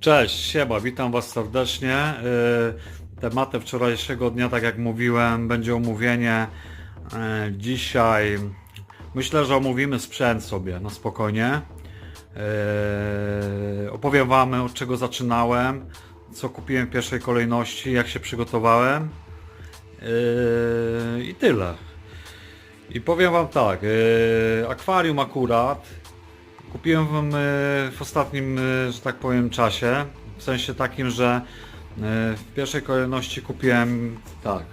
Cześć, siema, witam Was serdecznie. Yy, Tematem wczorajszego dnia, tak jak mówiłem, będzie omówienie. Yy, Dzisiaj myślę, że omówimy sprzęt sobie na spokojnie. Yy, Opowiem Wam od czego zaczynałem, co kupiłem w pierwszej kolejności, jak się przygotowałem. I tyle. I powiem Wam tak, akwarium akurat Kupiłem wam, e, w ostatnim, e, że tak powiem, czasie. W sensie takim, że e, w pierwszej kolejności kupiłem tak,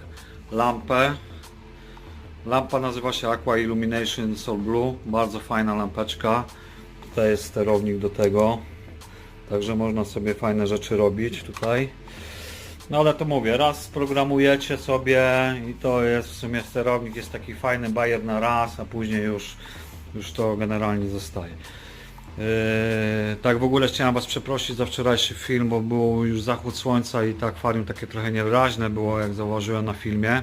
lampę. Lampa nazywa się Aqua Illumination Soul Blue. Bardzo fajna lampeczka. Tutaj jest sterownik do tego. Także można sobie fajne rzeczy robić tutaj. No ale to mówię, raz sprogramujecie sobie i to jest w sumie sterownik jest taki fajny bajer na raz, a później już, już to generalnie zostaje. Yy, tak w ogóle chciałem Was przeprosić za wczorajszy film, bo był już zachód słońca i to akwarium takie trochę niewyraźne było, jak zauważyłem na filmie.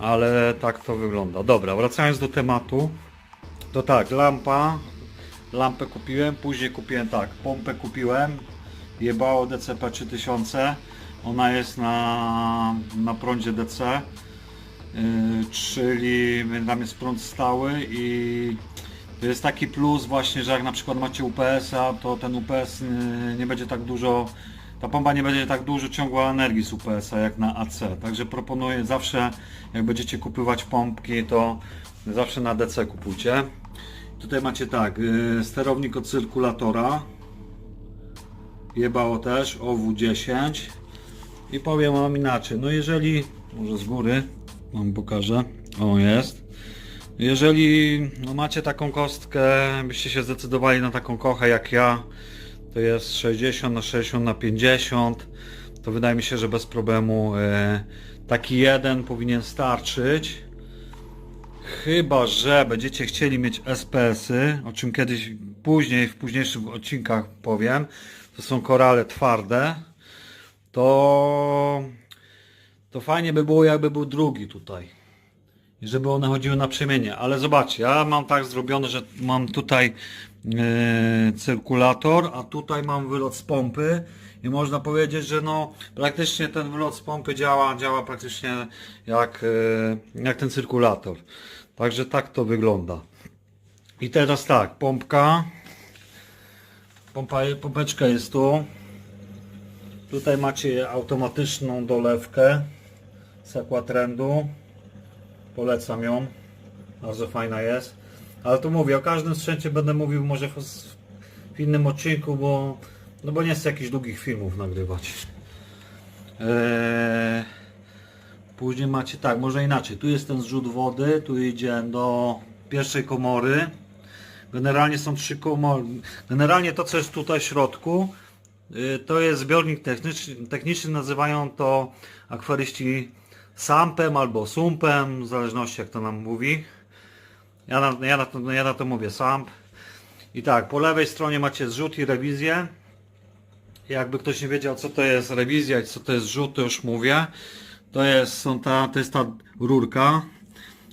Ale tak to wygląda. Dobra, wracając do tematu. To tak, lampa. Lampę kupiłem, później kupiłem tak, pompę kupiłem. Jebało DCP 3000. Ona jest na, na prądzie DC. Yy, czyli tam jest prąd stały i to jest taki plus właśnie, że jak na przykład macie UPS-a, to ten UPS y, nie będzie tak dużo, ta pompa nie będzie tak dużo ciągła energii z UPS-a jak na AC. Także proponuję zawsze, jak będziecie kupywać pompki, to zawsze na DC kupujcie. Tutaj macie tak, y, sterownik od cyrkulatora. Jebało też, OW10. I powiem wam inaczej, no jeżeli, może z góry, wam pokażę, o jest. Jeżeli no, macie taką kostkę, byście się zdecydowali na taką kochę jak ja, to jest 60 na 60 na 50, to wydaje mi się, że bez problemu e, taki jeden powinien starczyć. Chyba, że będziecie chcieli mieć SPS-y, o czym kiedyś później, w późniejszych odcinkach powiem, to są korale twarde, to, to fajnie by było jakby był drugi tutaj i żeby one chodziły na przemienie. Ale zobaczcie, ja mam tak zrobione, że mam tutaj e, cyrkulator, a tutaj mam wylot z pompy i można powiedzieć, że no praktycznie ten wylot z pompy działa, działa praktycznie jak, e, jak ten cyrkulator. Także tak to wygląda. I teraz tak, pompka. Pompa, pompeczka jest tu. Tutaj macie automatyczną dolewkę z aquatrendu. Polecam ją. Bardzo fajna jest. Ale tu mówię, o każdym sprzęcie będę mówił może w, innym odcinku, bo, no bo nie chcę jakichś długich filmów nagrywać. Eee, później macie tak, może inaczej. Tu jest ten zrzut wody, tu idzie do pierwszej komory. Generalnie są trzy komory. Generalnie to, co jest tutaj w środku, y, to jest zbiornik techniczny, techniczny nazywają to akwaryści sampem albo sumpem, w zależności jak to nam mówi. Ja na, ja na, to, ja na to mówię samp. I tak, po lewej stronie macie zrzut i rewizję. Jakby ktoś nie wiedział co to jest rewizja i co to jest zrzut, to już mówię. To jest, są ta, to jest ta rurka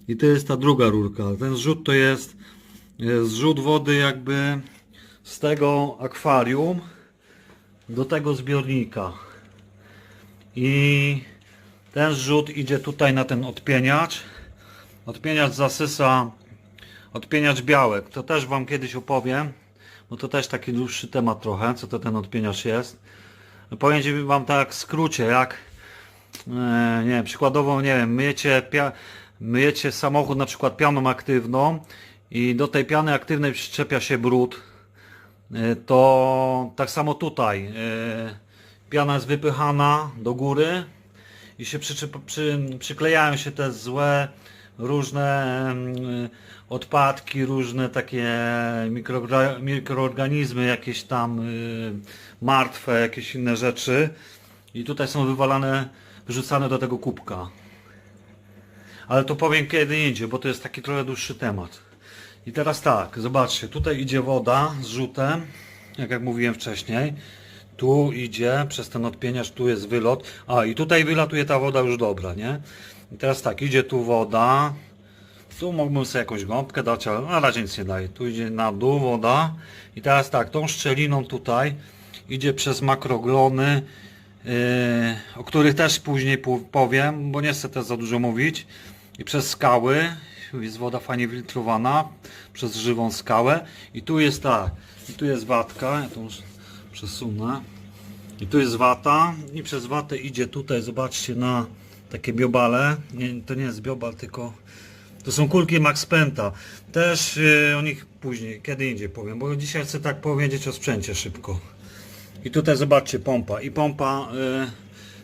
i to jest ta druga rurka. Ten zrzut to jest, jest zrzut wody jakby z tego akwarium do tego zbiornika. I ten zrzut idzie tutaj na ten odpieniacz. Odpieniacz zasysa odpieniacz białek. To też Wam kiedyś opowiem, bo to też taki dłuższy temat trochę, co to ten odpieniacz jest. Powiem Wam tak w skrócie, jak e, nie wiem, przykładowo, nie wiem, myjecie, pia, myjecie samochód na przykład pianą aktywną i do tej piany aktywnej przyczepia się brud, e, to tak samo tutaj. E, piana jest wypychana do góry, i się przy, przy, przyklejają się te złe różne em, odpadki, różne takie mikroorga- mikroorganizmy, jakieś tam y, martwe, jakieś inne rzeczy i tutaj są wywalane, wyrzucane do tego kubka. Ale to powiem kiedy indziej, bo to jest taki trochę dłuższy temat. I teraz tak, zobaczcie, tutaj idzie woda z rzutem, jak jak mówiłem wcześniej. Tu idzie przez ten odpieniacz, tu jest wylot. A i tutaj wylatuje ta woda już dobra, nie? I teraz tak, idzie tu woda. Tu mógłbym sobie jakąś gąbkę dać, ale na razie nic nie daje. Tu idzie na dół woda. I teraz tak, tą szczeliną tutaj idzie przez makroglony, yy, o których też później po- powiem, bo nie chcę też za dużo mówić. I przez skały, jest woda fajnie filtrowana, przez żywą skałę. I tu jest ta, i tu jest watka, ja przesunę. I tu jest wata i przez watę idzie tutaj, zobaczcie, na takie biobale. Nie, to nie jest biobal, tylko to są kulki Max Penta. Też yy, o nich później, kiedy indziej powiem, bo dzisiaj chcę tak powiedzieć o sprzęcie szybko. I tutaj zobaczcie pompa. I pompa yy,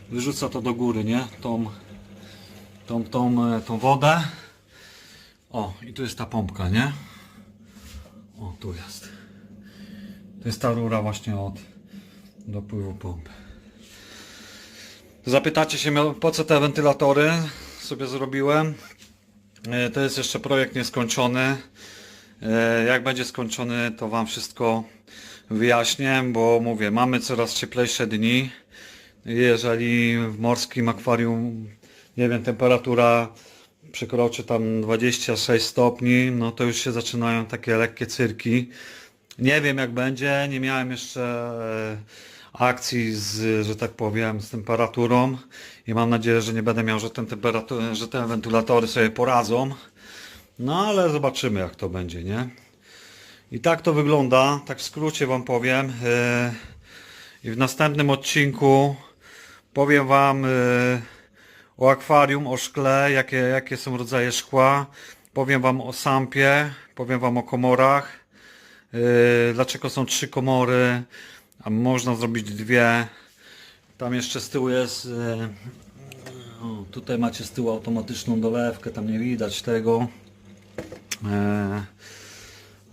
wyrzuca to do góry, nie? Tą, tą, tą, yy, tą wodę. O, i tu jest ta pompka, nie? O, tu jest. To jest ta rura właśnie od dopływu pompy. Zapytacie się po co te wentylatory sobie zrobiłem. E, To jest jeszcze projekt nieskończony. E, Jak będzie skończony, to Wam wszystko wyjaśnię, bo mówię, mamy coraz cieplejsze dni. Jeżeli w morskim akwarium, nie wiem, temperatura przekroczy tam 26 stopni, no to już się zaczynają takie lekkie cyrki. Nie wiem jak będzie, nie miałem jeszcze e, akcji z, że tak powiem, z temperaturą i mam nadzieję, że nie będę miał, że, ten temperatur, że te wentylatory sobie poradzą. No ale zobaczymy jak to będzie, nie? I tak to wygląda, tak w skrócie Wam powiem. e, I w następnym odcinku powiem Wam e, o akwarium, o szkle, jakie, jakie są rodzaje szkła. Powiem Wam o sampie, powiem Wam o komorach. Yy, dlaczego są trzy komory, a można zrobić dwie. Tam jeszcze z tyłu jest, yy, tutaj macie z tyłu automatyczną dolewkę, tam nie widać tego.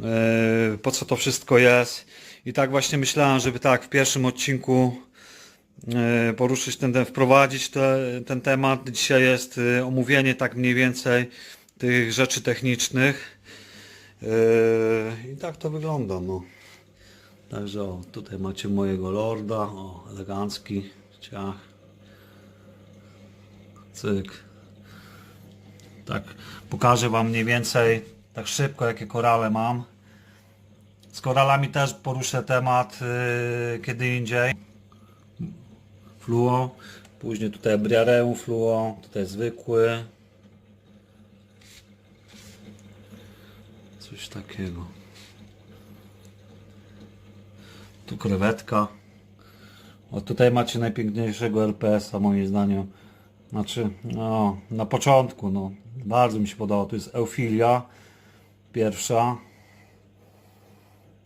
Yy, po co to wszystko jest? I tak właśnie myślałem, żeby tak w pierwszym odcinku poruszyć ten, wprowadzić te, ten temat. Dzisiaj jest omówienie tak mniej więcej tych rzeczy technicznych. Yy, I tak to wygląda, no. Także o, tutaj macie mojego lorda, o, elegancki, ciach. Cyk. Tak, pokażę Wam mniej więcej, tak szybko, jakie korale mam. Z koralami też poruszę temat yy, kiedy indziej. Fluo, później tutaj briareum fluo, tutaj zwykły. Coś takiego. Tu krewetka. O tutaj macie najpiękniejszego LPS-a moim zdaniem. Znaczy, no, na początku, no, bardzo mi się podobało. To jest Eufilia pierwsza.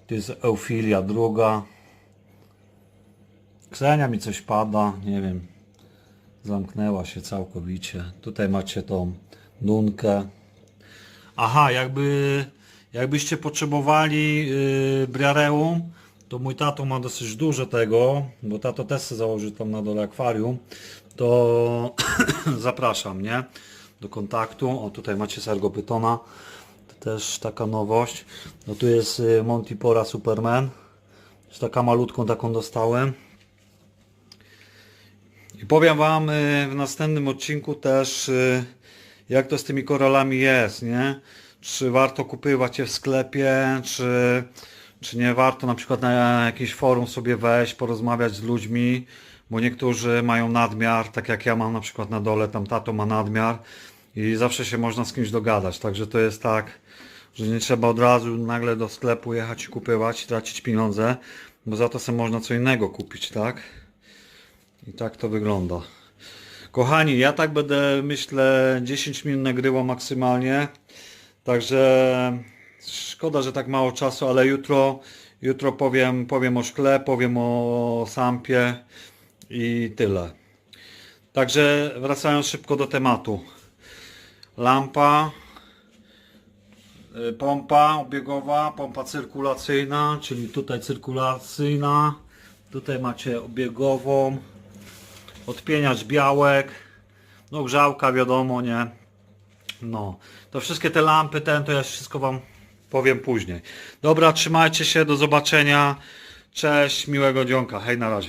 To jest Eufilia druga. Ksenia mi coś pada, nie wiem. Zamknęła się całkowicie. Tutaj macie tą dunkę. Aha, jakby jakbyście potrzebowali yy, briareum, to mój tato ma dosyć dużo tego, bo tato też chce założyć tam na dole akwarium, to zapraszam, nie? Do kontaktu. O, tutaj macie Sargopytona, to też taka nowość. No tu jest yy, Montipora Superman, już taka malutką taką dostałem. I powiem Wam y, w następnym odcinku też, y, jak to z tymi koralami jest, nie? Czy warto kupywać je w sklepie, czy, czy nie warto na przykład na jakieś forum sobie wejść, porozmawiać z ludźmi, bo niektórzy mają nadmiar, tak jak ja mam na przykład na dole, tam tato ma nadmiar i zawsze się można z kimś dogadać, także to jest tak, że nie trzeba od razu nagle do sklepu jechać i kupywać, tracić pieniądze, bo za to sobie można co innego kupić, tak? I tak to wygląda. Kochani, ja tak będę, myślę, 10 minut nagrywał maksymalnie. Także szkoda, że tak mało czasu, ale jutro, jutro powiem, powiem o szkle, powiem o sampie i tyle. Także wracając szybko do tematu. Lampa, y, pompa obiegowa, pompa cyrkulacyjna, czyli tutaj cyrkulacyjna, tutaj macie obiegową, odpieniacz białek, no grzałka wiadomo, nie? No, to wszystkie te lampy, ten, to ja wszystko Wam powiem później. Dobra, trzymajcie się, do zobaczenia, cześć, miłego dzionka, hej na razie.